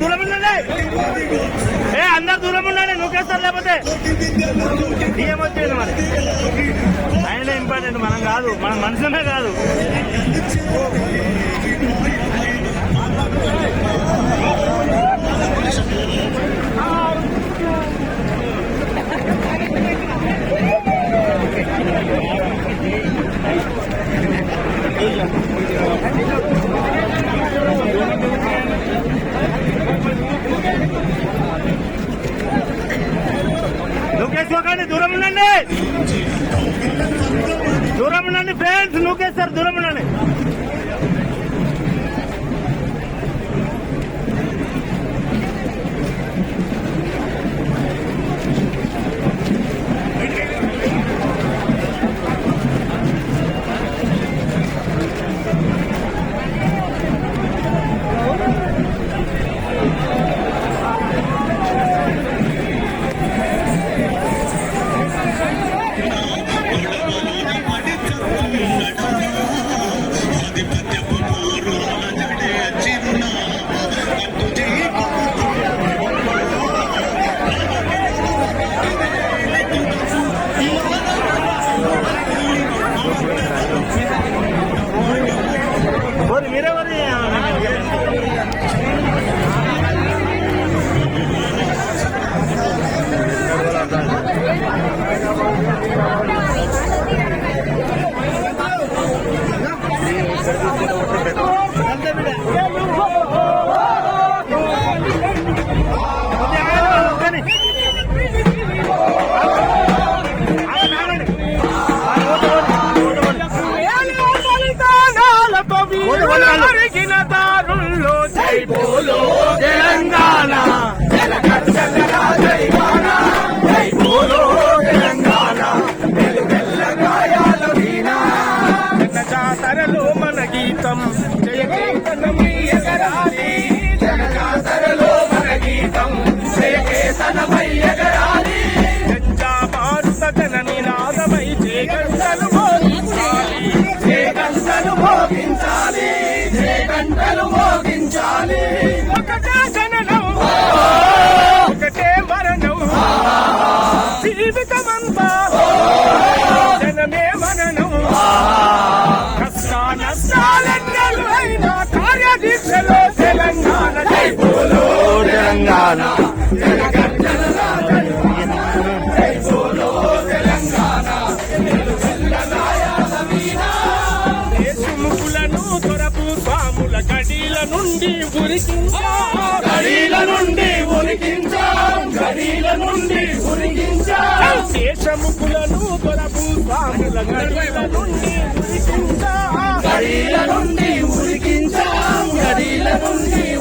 దూరం ఉండండి ఏ అందరు దూరం ఉండండి నువ్వేస్తారు లేకపోతే ఏమొచ్చేది మరి? ఆయన ఇంపార్టెంట్ మనం కాదు మన మనుషులమే కాదు. Oh, లోకేష్ నూకేసుకోకండి దూరం ఉండండి. దూరం ఉండండి ఫ్రెండ్స్. లోకేష్ సార్ దూరం ఉండండి. అరిగిన దారుల్లో మన గీతం జయ జయగంటలు మోగించాలి గడీల నుండి ఉరికించా. గడీల నుండి ఉరికించా. గడీల నుండి ఉరికించా. దేశముకులను దొరపు స్వాముల గడీల నుండి ఉరికించా. గడీల నుండి ఉరికించా. గడీల నుండి